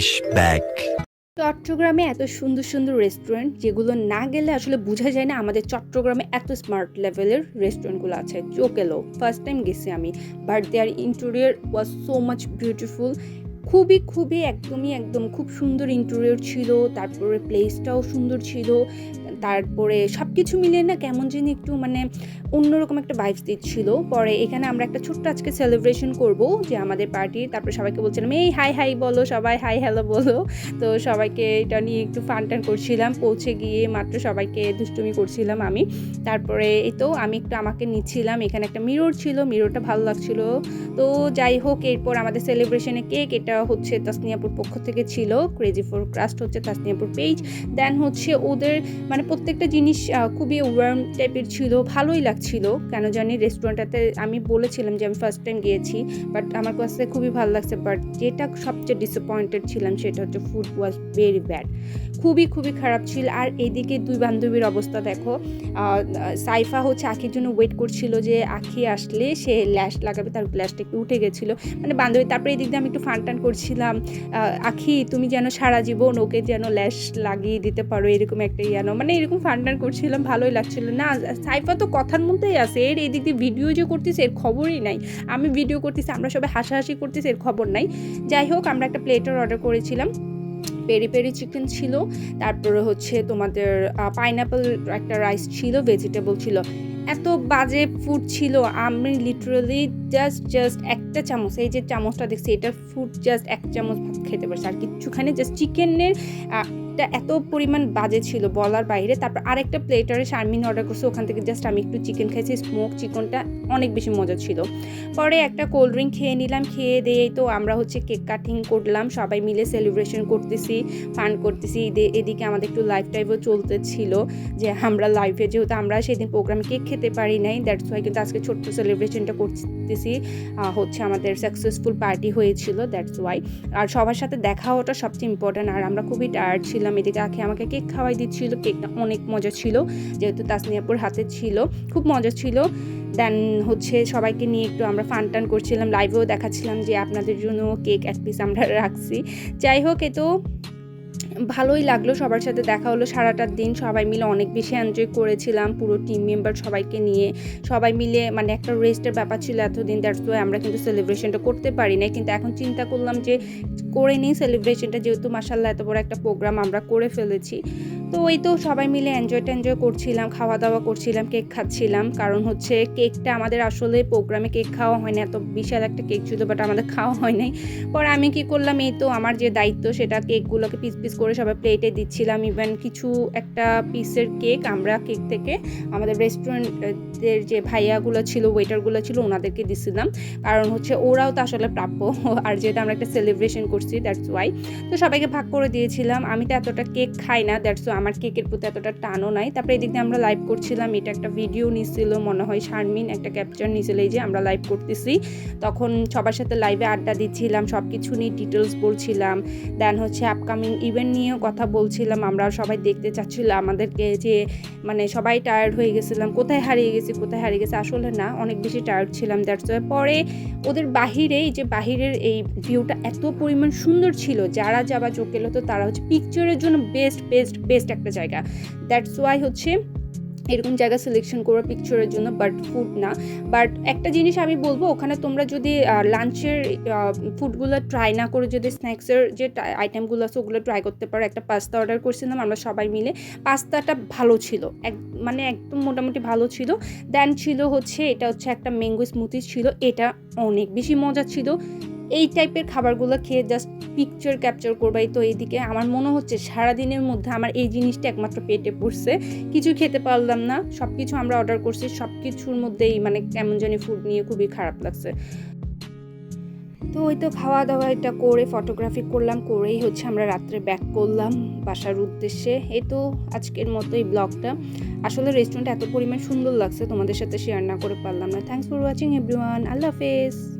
Flashback. চট্টগ্রামে এত সুন্দর সুন্দর রেস্টুরেন্ট যেগুলো না গেলে আসলে বোঝা যায় না আমাদের চট্টগ্রামে এত স্মার্ট লেভেলের রেস্টুরেন্টগুলো আছে। চোকেলো ফার্স্ট টাইম গেছি আমি। But there interior was so much beautiful খুবই খুবই একদমই, একদম খুব সুন্দর ইন্টেরিয়র ছিল। তারপরে প্লেসটাও সুন্দর ছিল। তারপরে সব কিছু মিলিয়ে না কেমন জানি একটু মানে অন্যরকম একটা ভাইবস দিচ্ছিল। পরে এখানে আমরা একটা ছোট্ট আজকে সেলিব্রেশন করব যে আমাদের পার্টি তারপরে সবাইকে বলছিলাম, এই হাই হাই বলো, সবাই হাই হ্যালো বলো। তো সবাইকে এটা নিয়ে একটু ফান টান করছিলাম। পৌঁছে গিয়ে মাত্র সবাইকে দুষ্টুমি করছিলাম আমি। তারপরে এই তো আমি একটু আমাকে নিচ্ছিলাম। এখানে একটা মিরর ছিল মিররটা ভালো লাগছিল। তো যাই হোক, এরপর আমাদের সেলিব্রেশনে কেক এটা হচ্ছে তাসনিয়াপুর পক্ষ থেকে ছিল। ক্রেজি ফোর ক্রাস্ট হচ্ছে তাসনিয়াপুর পেজ দেন হচ্ছে ওদের মানে প্রত্যেকটা জিনিস খুবই ওয়ার্ম টাইপের ছিল, ভালোই লাগছিল। কেন জানি রেস্টুরেন্টটাতে আমি বলেছিলাম যে আমি ফার্স্ট টাইম গিয়েছি বাট আমার কাছে খুবই ভালো লাগছে বাট যেটা সবচেয়ে ডিসঅ্যাপয়েন্টেড ছিলাম সেটা হচ্ছে ফুড ওয়াজ ভেরি ব্যাড খুবই খুবই খারাপ ছিল। আর এইদিকে দুই বান্ধবীর অবস্থা দেখো সাইফা হচ্ছে আখির জন্য ওয়েট করছিল যে আখি আসলে সে ল্যাশ লাগাবে, তার ল্যাশটা একটু উঠে গেছিল। মানে বান্ধবী, তারপরে এদিক দিয়ে আমি একটু ফান টান করছিলাম আখি তুমি যেন সারা জীবন ওকে যেন ল্যাশ লাগিয়ে দিতে পারো, এরকম একটা ইয়ানো মানে এরকম ফান টান করছিলাম, ভালোই লাগছিল। না, সাইফা তো কথার মধ্যেই আছে, এর এদিক দিয়ে ভিডিও যে করতেছে এর খবরই নাই। আমি ভিডিও করতেছি, আমরা সবাই হাসাহাসি করতেছি, এর খবর নাই। যাই হোক, আমরা একটা প্লেটার অর্ডার করেছিলাম। পেরি পেরি চিকেন ছিল, তারপরে হচ্ছে তোমাদের পাইনাপেল একটা রাইস ছিল ভেজিটেবল ছিল। এত বাজে ফুড ছিল, আমি লিটারালি জাস্ট জাস্ট একটা চামচ, এই যে চামচটা দেখছি, এটার ফুড জাস্ট এক চামচ খেতে পারছি। আর কিচ্ছুখানে জাস্ট চিকেনের এত পরিমাণ বাজে ছিল বলার বাইরে। তারপর আরেকটা প্লেটারে শারমিন অর্ডার করছে, ওখান থেকে জাস্ট আমি একটু চিকেন খাইছি স্মোক চিকেনটা অনেক বেশি মজা ছিল। পরে একটা কোল্ড ড্রিঙ্ক খেয়ে নিলাম, খেয়ে দিয়ে তো আমরা হচ্ছে কেক কাটিং করলাম, সবাই মিলে সেলিব্রেশন করতেছি ফান করতেছি। এদে- এদিকে আমাদের একটু লাইফ টাইপও চলতেছিল যে আমরা লাইফে যেহেতু আমরা সেদিন প্রোগ্রামে কেক খেতে পারি নাই দ্যাটস ওয়াই কিন্তু আজকে ছোট্ট সেলিব্রেশনটা করতেছি। হচ্ছে আমাদের সাকসেসফুল পার্টি হয়েছিল দ্যাটস ওয়াই আর সবার সাথে দেখা হওয়াটা সবচেয়ে ইম্পর্ট্যান্ট আর আমরা খুবই টায়ার্ড ছিলাম, এদিকে আখে আমাকে কেক খাওয়াই দিচ্ছিল কেকটা অনেক মজা ছিল, যেহেতু তাসনিয়াপুর হাতে ছিল, খুব মজা ছিল। দেন হচ্ছে সবাইকে নিয়ে একটু আমরা ফান টান করছিলাম লাইভেও দেখাচ্ছিলাম যে আপনাদের জন্য কেক এক পিস আমরা রাখছি। যাই হোক, এ তো ভালোই লাগল সবার সাথে দেখা হলো সারাটার দিন। সবাই মিলে অনেক বেশি এনজয় করেছিলাম, পুরো টিম মেম্বার সবাইকে নিয়ে। সবাই মিলে মানে একটা রেস্টের ব্যাপার ছিল এতদিন দ্যাটস ওয়াই আমরা কিন্তু সেলিব্রেশনটা করতে পারি না কিন্তু এখন চিন্তা করলাম যে, করে নিই সেলিব্রেশনটা যেহেতু মাসাল্লাহ এত বড় একটা প্রোগ্রাম আমরা করে ফেলেছি। তো ওই তো সবাই মিলে এনজয় টেনজয় করছিলাম খাওয়া দাওয়া করছিলাম কেক খাচ্ছিলাম। কারণ হচ্ছে কেকটা আমাদের আসলে প্রোগ্রামে কেক খাওয়া হয় না, এত বিশাল একটা কেক ছিল বাট আমাদের খাওয়া হয় নাই। পরে আমি কি করলাম, এই তো আমার যে দায়িত্ব, সেটা কেকগুলোকে পিস পিস করে সবাই প্লেটে দিচ্ছিলাম। ইভেন কিছু একটা পিসের কেক আমরা কেক থেকে আমাদের রেস্টুরেন্টের যে ভাইয়াগুলো ছিল ওয়েটারগুলো ছিল, ওনাদেরকে দিচ্ছিলাম কারণ হচ্ছে ওরাও তো আসলে প্রাপ্য, আর যেহেতু আমরা একটা সেলিব্রেশন করছি দ্যাটস ওয়াই তো সবাইকে ভাগ করে দিয়েছিলাম। আমি তো এতটা কেক খাই না দ্যাটস আমার কেকের প্রতি এতটা টানও নাই। তারপরে এদিক দিয়ে আমরা লাইভ করছিলাম, এটা একটা ভিডিও নিছিল, মনে হয় শারমিন একটা ক্যাপচার নিছিল, এই যে আমরা লাইভ করতেছি। তখন সবার সাথে লাইভে আড্ডা দিচ্ছিলাম সব কিছু নিয়ে ডিটেলস বলছিলাম। দেন হচ্ছে আপকামিং ইভেন্ট নিয়েও কথা বলছিলাম, আমরা সবাই দেখতে চাচ্ছিলাম আমাদেরকে যে মানে সবাই টায়ার্ড হয়ে গেছিলাম, কোথায় হারিয়ে গেছি, কোথায় হারিয়ে গেছে, আসলে না, অনেক বেশি টায়ার্ড ছিলাম দ্যাটস পরে ওদের বাহিরে, এই যে বাহিরের এই ভিউটা এত পরিমাণ সুন্দর ছিল, যারা যাবা চোখে এলো তো তারা হচ্ছে পিকচারের জন্য বেস্ট বেস্ট বেস্ট একটা জায়গা। দ্যাটস ওয়াই হচ্ছে এরকম জায়গা সিলেকশন করো পিকচারের জন্য বাট ফুড না। বাট একটা জিনিস আমি বলব, ওখানে তোমরা যদি লাঞ্চের ফুডগুলো ট্রাই না করে যদি স্ন্যাক্সের যে আইটেমগুলো আছে, ওগুলো ট্রাই করতে পারো। একটা পাস্তা অর্ডার করছিলাম আমরা সবাই মিলে। পাস্তাটা ভালো ছিল। এক মানে একদম মোটামুটি ভালো ছিল। দেন ছিল হচ্ছে, এটা হচ্ছে একটা ম্যাঙ্গো স্মুথি ছিল। এটা অনেক বেশি মজা ছিল। এই টাইপের খাবারগুলো খেয়ে জাস্ট পিকচার ক্যাপচার করবাই তো এইদিকে। আমার মনে হচ্ছে সারাদিনের মধ্যে আমার এই জিনিসটা একমাত্র পেটে পড়ছে। কিছু খেতে পারলাম না সব কিছু আমরা অর্ডার করছি সব কিছুর মধ্যেই মানে কেমন জানি ফুড নিয়ে খুবই খারাপ লাগছে। তো ওই তো খাওয়া দাওয়া এটা করে ফটোগ্রাফি করলাম, করেই হচ্ছে আমরা রাত্রে ব্যাক করলাম বাসার উদ্দেশ্যে। এই তো আজকের মতো এই ব্লগটা আসলে রেস্টুরেন্ট এত পরিমাণ সুন্দর লাগছে, তোমাদের সাথে শেয়ার না করে পারলাম না। থ্যাংকস ফর ওয়াচিং এভরিওয়ান আল্লাহ হাফেজ।